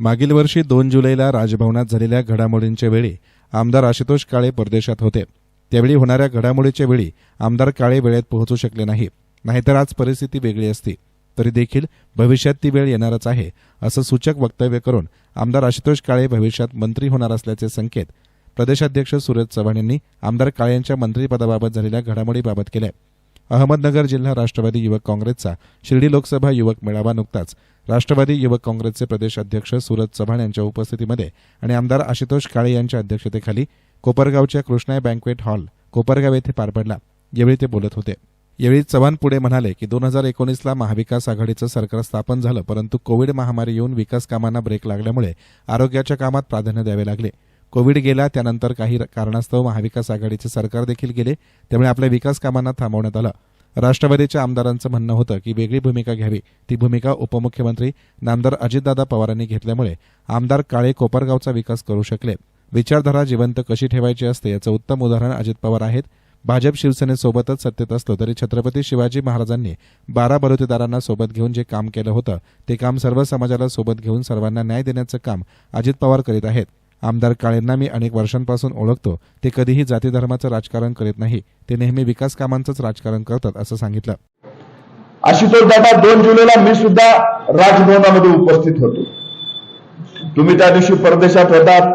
मागील वर्षी दोन जुलैला राजभवनात झालेल्या घडामोडींच्या वेळी आमदार आशुतोष काळे परदेशात होते. त्यावेळी होणाऱ्या घडामोडीच्या वेळी आमदार काळे वेळेत पोहोचू शकले नाही. नाहीतर आज परिस्थिती वेगळी असती. तरी देखील भविष्यात ती वेळ येणारच आहे असं सूचक वक्तव्य करून आमदार आशुतोष काळे भविष्यात मंत्री होणार असल्याचे संकेत प्रदेशाध्यक्ष सुरज चव्हाण यांनी आमदार काळे यांच्या मंत्रिपदाबाबत झालेल्या घडामोडीबाबत केले अहमदनगर जिल्हा राष्ट्रवादी युवक काँग्रेसचा शिर्डी लोकसभा युवक मेळावा नुकताच. राष्ट्रवादी युवक काँग्रेसचे प्रदेश अध्यक्ष सुरज चव्हाण यांच्या उपस्थितीमध्ये आणि आमदार आशुतोष काळे यांच्या अध्यक्षतेखाली कोपरगावच्या कृष्णाय बँकवेट हॉल कोपरगाव येथे पार पडला. यावेळी ते बोलत होते. यावेळी चव्हाण पुढे म्हणाले की दोन हजार एकोणीसला महाविकास आघाडीचं सरकार स्थापन झालं परंतु कोविड महामारी येऊन विकास कामांना ब्रेक लागल्यामुळे आरोग्याच्या कामात प्राधान्य द्यावे लागले. कोविड गेला त्यानंतर काही कारणास्तव महाविकास आघाडीचे सरकार देखील गेले त्यामुळे आपल्या विकास कामांना थांबवण्यात आलं. राष्ट्रवादीच्या आमदारांचं म्हणणं होतं की वेगळी भूमिका घ्यावी. ती भूमिका उपमुख्यमंत्री नामदार अजितदादा पवारांनी घेतल्यामुळे आमदार काळे कोपरगावचा विकास करू शकले. विचारधारा जिवंत कशी ठेवायची असते याचं उत्तम उदाहरण अजित पवार आहेत. भाजप शिवसेनेसोबतच सत्तेत असलो तरी छत्रपती शिवाजी महाराजांनी बारा बलुतेदारांना सोबत घेऊन जे काम केलं होतं ते काम सर्व समाजाला सोबत घेऊन सर्वांना न्याय देण्याचं काम अजित पवार करीत आहेत. आमदार काळेंना मी अनेक वर्षांपासून ओळखतो. ते कधीही जाती धर्माचं राजकारण करीत नाही. ते नेहमी विकास कामांचंच राजकारण करतात असं सांगितलं. आशुतोष दादा दोन जुलैला मी सुद्धा राजभवनामध्ये उपस्थित होतो. तुम्ही त्या दिवशी परदेशात होतात.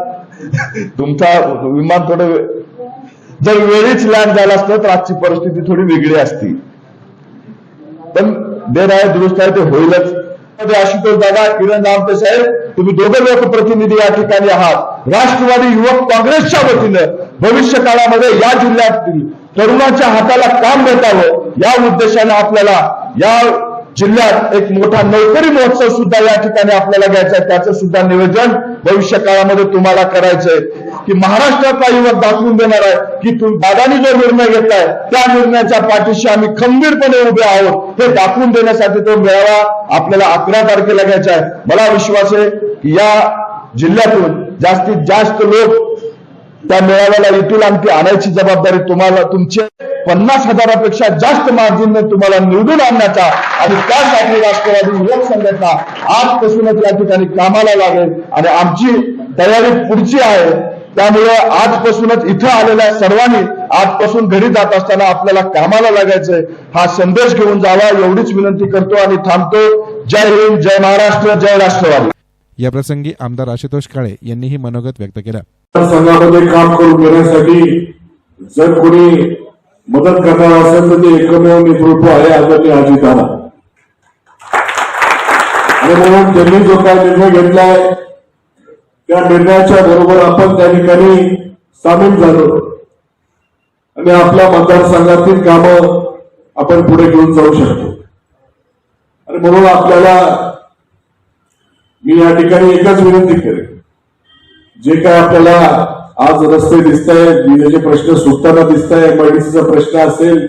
तुमचा विमान थोडं जर वेळीच लँड झाला असतं तर आजची परिस्थिती थोडी वेगळी असती. पण देर आहे दुरुस्त आहे ते होईलच. मध्ये आशुतोष दादा किरण रामते साहेब तुम्ही दोघं लोकप्रतिनिधी या ठिकाणी आहात. राष्ट्रवादी युवक काँग्रेसच्या वतीनं भविष्य काळामध्ये या जिल्ह्यातील तरुणाच्या हाताला काम भेटावं या उद्देशाने आपल्याला या जिल्ह्यात एक मोठा नोकरी महोत्सव सुद्धा या ठिकाणी आपल्याला घ्यायचा आहे. त्याचं सुद्धा नियोजन भविष्य काळामध्ये तुम्हाला करायचंय. की महाराष्ट्रातला युवक दाखवून देणार आहे की तुम्ही दादानी जो निर्णय घेतलाय त्या निर्णयाच्या पाठीशी आम्ही खंबीरपणे उभे आहोत. हे दाखवून देण्यासाठी तो मेळावा आपल्याला अकरा तारखेला घ्यायचा आहे. मला विश्वास आहे की या जिल्ह्यातून जास्तीत जास्त लोक त्या मेळाव्याला येतील आणखी आणायची जबाबदारी तुम्हाला तुमची पन्नास हजारापेक्षा जास्त मार्जिनने तुम्हाला निवडून आणण्याचा आणि त्यासाठी राष्ट्रवादी युवक संघटना आजपासूनच या ठिकाणी कामाला लागेल. आणि आमची तयारी पुढची आहे. त्यामुळे आजपासूनच इथं आलेल्या सर्वांनी आजपासून घरी जात असताना आपल्याला कामाला लागायचंय. हा संदेश घेऊन जावा एवढीच विनंती करतो आणि थांबतो. जय हिंद जय महाराष्ट्र जय राष्ट्रवादी. याप्रसंगी आमदार आशुतोष काळे यांनीही मनोगत व्यक्त केलं. संघामध्ये काम करून घेण्यासाठी जर कोणी मदत करणार असेल तर ते एकमेव नेतृत्व आहे आदरणीय अजितदादा आणि म्हणून त्यांनी जो काय निर्णय घेतलाय त्या निर्णयाच्या बरोबर आपण त्या ठिकाणी सामील झालो. आणि आपल्या मतदारसंघातील कामं आपण पुढे घेऊन जाऊ शकतो. आणि म्हणून आपल्याला मी या ठिकाणी एकच विनंती करेन. जे काय आपल्याला आज रस्ते दिसत आहेत विजेचे प्रश्न सुटताना दिसत आहे एमआयडीसीचा प्रश्न असेल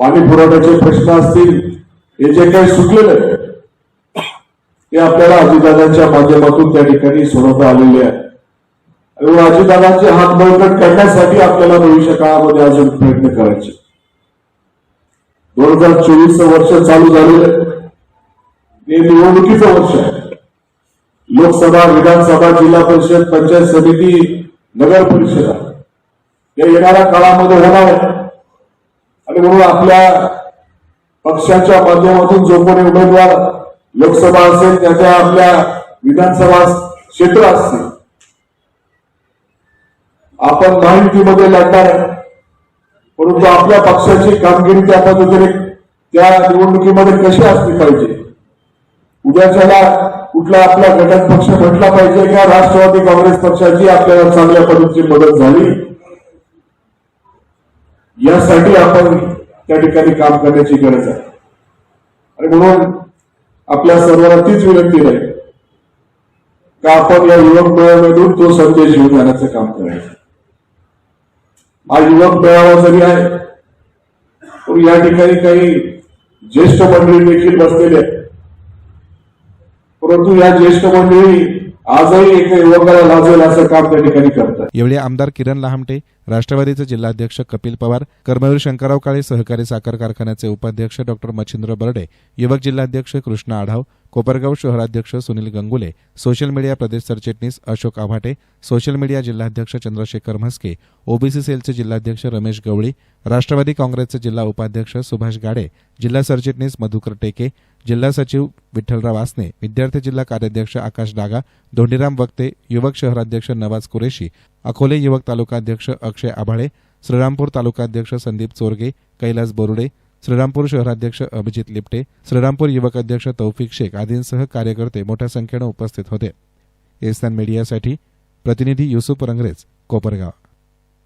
पाणी पुरवठ्याचे प्रश्न असतील हे जे काही सुटलेलं हे ते आपल्याला अजितदादांच्या माध्यमातून त्या ठिकाणी सोडवता आलेले आहे. आणि अजितदादांचे हात बळकट करण्यासाठी आपल्याला भविष्य काळामध्ये अजून प्रयत्न करायचे. दोन हजार चोवीस वर्ष चालू झालेलं आहे. हे निवडणुकीचं वर्ष आहे. लोकसभा विधानसभा जिल्हा परिषद पंचायत समिती नगर परिषद या येणाऱ्या काळामध्ये होणार आहे. आणि म्हणून आपल्या पक्षाच्या माध्यमातून जो कोणी उमेदवार लोकसभा असेल त्याच्या आपल्या विधानसभा क्षेत्र असतील. आपण माहितीमध्ये लढणार आहे. परंतु आपल्या पक्षाची कामगिरी त्या पद्धतीने त्या निवडणुकीमध्ये कशी असली पाहिजे? उद्याच्याला कुठला आपला घटक पक्ष म्हटला पाहिजे का राष्ट्रवादी काँग्रेस पक्षाची आपल्याला चांगल्या पद्धतीची मदत झाली? यासाठी आपण त्या ठिकाणी काम करण्याची गरज आहे. आणि म्हणून आपल्या सर्वांना तीच विनंती राहील का आपण या युवक मेळाव्यातून तो संदेश घेऊन जाण्याचं काम करायचं? हा युवक मेळावा जरी आहे पण या ठिकाणी काही ज्येष्ठ मंडळी देखील बसलेले आहेत. परंतु या ज्येष्ठ मंडळी आजही एका युवकाला लाजेल असं काम त्या ठिकाणी करतात. यावेळी आमदार किरण लहामटे राष्ट्रवादीचे जिल्हाध्यक्ष कपिल पवार कर्मवीर शंकरराव काळे सहकारी साखर कारखान्याचे उपाध्यक्ष डॉक्टर मच्छिंद्र बर्डे युवक जिल्हाध्यक्ष कृष्णा आढाव कोपरगाव शहराध्यक्ष सुनील गंगुले सोशल मीडिया प्रदेश सरचिटणीस अशोक आभाटे सोशल मीडिया जिल्हाध्यक्ष चंद्रशेखर म्हस्के ओबीसी सेलचे जिल्हाध्यक्ष रमेश गवळी राष्ट्रवादी काँग्रेसचे जिल्हा उपाध्यक्ष सुभाष गाडे जिल्हा सरचिटणीस मधुकर टेके जिल्हा सचिव विठ्ठलराव आसने विद्यार्थी जिल्हा कार्याध्यक्ष आकाश डागा धोंडीराम वक्ते युवक शहराध्यक्ष नवाज कुरेशी अकोले युवक तालुकाध्यक्ष अक्षय आभाळे श्रीरामपूर तालुकाध्यक्ष संदीप चोरगे कैलास बोरुडे श्रीरामपूर शहराध्यक्ष अभिजित लिपटे श्रीरामपूर युवक अध्यक्ष तौफिक शेख आदींसह कार्यकर्ते मोठ्या संख्येनं उपस्थित होते. एस्तान मीडियासाठी प्रतिनिधी युसुफ रंगरेज कोपरगाव.